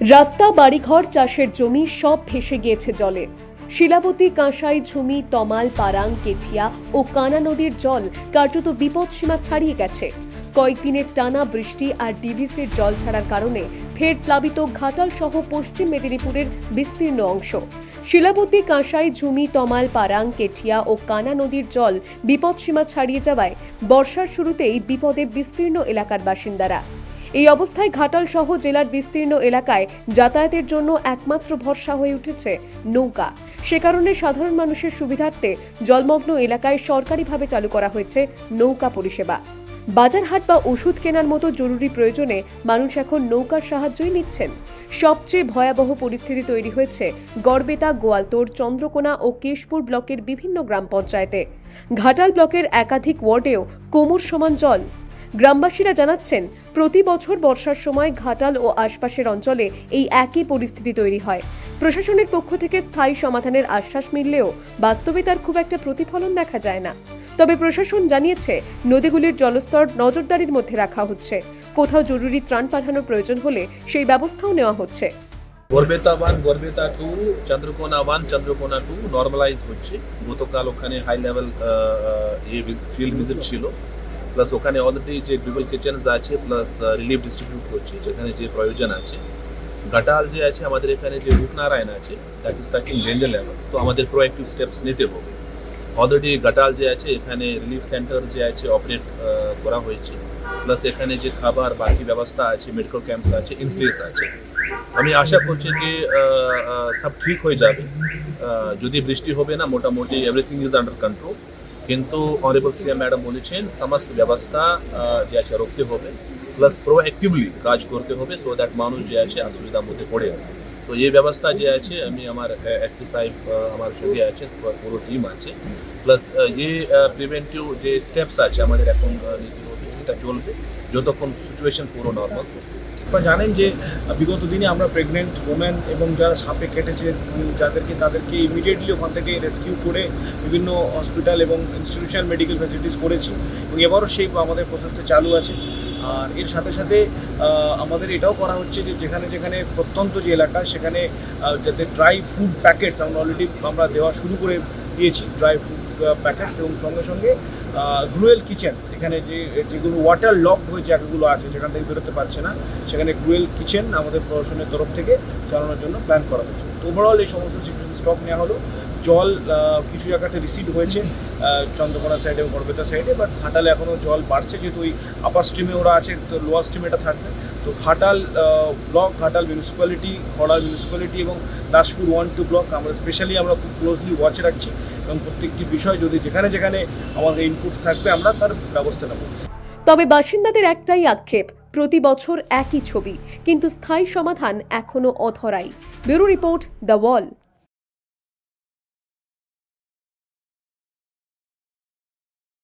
রাস্তা, বাড়িঘর, চাষের জমি সব ভেসে গিয়েছে জলে। শিলাবতী, কাঁসাই, ঝুমি, তমাল, পারাং, কেঠিয়া ও কানা নদীর জল কার্যত বিপদসীমা ছাড়িয়ে গেছে। কয়েকদিনের টানা বৃষ্টি আর ডিভিসির জল ছাড়ার কারণে ফের প্লাবিত ঘাটাল সহ পশ্চিম মেদিনীপুরের বিস্তীর্ণ অংশ। শিলাবতী, কাঁসাই, ঝুমি, তমাল, পারাং, কেঠিয়া ও কানা নদীর জল বিপদসীমা ছাড়িয়ে যাওয়ায় বর্ষার শুরুতেই বিপদে বিস্তীর্ণ এলাকার বাসিন্দারা। এই অবস্থায় ঘাটাল সহ জেলার বিস্তীর্ণ এলাকায় যাতায়াতের জন্য একমাত্র ভরসা হয়ে উঠেছে নৌকা। সে কারণে সাধারণ মানুষের সুবিধার্থে জলমগ্ন এলাকায় সরকারিভাবে চালু করা হয়েছে নৌকা পরিষেবা। বাজারহাট বা ওষুধ কেনার মতো জরুরি প্রয়োজনে মানুষ এখন নৌকার সাহায্যই নিচ্ছেন। সবচেয়ে ভয়াবহ পরিস্থিতি তৈরি হয়েছে গড়বেতা গোয়ালতোড় চন্দ্রকোনা ও কেশপুর ব্লকের বিভিন্ন গ্রাম পঞ্চায়েতে। ঘাটাল ব্লকের একাধিক ওয়ার্ডেও কোমর সমান জল। গ্রামবাসীরা জানাচ্ছেন, প্রতি বছর বর্ষার সময় ঘাটাল ও আশপাশের অঞ্চলে এই একই পরিস্থিতি তৈরি হয়। প্রশাসনের পক্ষ থেকে স্থায়ী সমাধানের আশ্বাস মিললেও বাস্তবে তার খুব একটা প্রতিফলন দেখা যায় না। তবে প্রশাসন জানিয়েছে, নদীগুলির জলস্তর নজরদারির মধ্যে রাখা হচ্ছে। কোথাও জরুরি ত্রাণ পাঠানোর প্রয়োজন হলে সেই ব্যবস্থাও নেওয়া হচ্ছে। Garbeta one Garbeta two, Chandrakona one Chandrakona two normalise হচ্ছে। গতকাল ওখানে হাই লেভেল ফিল্ড ভিজিট ছিল। প্লাস ওখানে অলরেডি যে গ্রিবল কিচেন্স আছে প্লাস রিলিফ ডিস্ট্রিবিউট করছে যেখানে যে প্রয়োজন আছে। ঘাটাল যে আছে আমাদের এখানে যে রূপনারায়ণ আছে দ্যাট ইজ টাকিং রেঞ্জে লেভেল তো আমাদের প্রোঅ্যাক্টিভ স্টেপস নিতে হবে। অলরেডি ঘাটাল যে আছে এখানে রিলিফ সেন্টার যে আছে অপারেট করা হয়েছে। প্লাস এখানে যে খাবার বাকি ব্যবস্থা আছে মেডিকেল ক্যাম্পস আছে ইন প্লেস আছে। আমি আশা করছি যে আহ, আহ, সব ঠিক হয়ে যাবে। যদি বৃষ্টি হবে না মোটামুটি এভরিথিং ইজ আন্ডার কন্ট্রোল কিন্তু অনারেবল সিএম ম্যাডাম বলেছেন, সমস্ত ব্যবস্থা যে আছে রাখতে হবে প্লাস প্রোঅ্যাক্টিভলি কাজ করতে হবে সো দ্যাট মানুষ যে আছে অসুবিধার মধ্যে পড়ে। তো এই ব্যবস্থা যে আছে, আমি আমার এসপি সাহেব আমার সঙ্গে আছে পুরো টিম আছে। প্লাস যে প্রিভেন্টিভ যে স্টেপস আছে আমাদের এখন নিতে হবে, সেটা চলবে। যতক্ষণ সিচুয়েশন পুরো নর্মাল আপনারা জানেন যে, বিগত দিনে আমরা প্রেগনেন্ট ওমেন এবং যারা সাপে কেটেছে, যাদেরকে, তাদেরকে ইমিডিয়েটলি ওখান থেকে রেস্কিউ করে বিভিন্ন হসপিটাল এবং ইনস্টিটিউশন মেডিকেল ফ্যাসিলিটিস করেছি। এবং এবারও সেই আমাদের প্রসেসটা চালু আছে। আর এর সাথে সাথে আমাদের এটাও করা হচ্ছে যে, যেখানে যেখানে প্রত্যন্ত যে এলাকা, সেখানে যাতে ড্রাই ফুড প্যাকেটস আমরা অলরেডি আমরা দেওয়া শুরু করে দিয়েছি। ড্রাই ফুড প্যাকেটস এবং সঙ্গে সঙ্গে গ্রুয়েল কিচেনস এখানে যে, যেগুলো ওয়াটার লক হয়ে জায়গাগুলো আছে, যেখান থেকে বেরোতে পারছে না, সেখানে গ্রুয়েল কিচেন আমাদের প্রশাসনের তরফ থেকে চালানোর জন্য প্ল্যান করা হয়েছে। ওভারঅল এই সমস্ত স্টক নেওয়া হলো। জল কিছু জায়গাতে রিসিড হয়েছে চন্দ্রকোনা সাইডে এবং গড়বেতা সাইডে বাট ঘাটালে এখনও জল বাড়ছে, যেহেতু ওই আপার স্ট্রিমে ওরা আছে, তো লোয়ার স্ট্রিমে এটা থাকবে। তো Ghatal block Ghatal municipality Kharar municipality এবং দাসপুর ওয়ান টু ব্লক আমরা স্পেশালি আমরা খুব ক্লোজলি ওয়াচে রাখছি। এবং প্রত্যেকটি বিষয় যদি যেখানে যেখানে আমাদের ইনপুট থাকবে, আমরা তার ব্যবস্থা নেব। তবে বাসিন্দাদের একটাই আক্ষেপ, প্রতি বছর একই ছবি, কিন্তু স্থায়ী সমাধান এখনও অধরাই। Bureau report The Wall.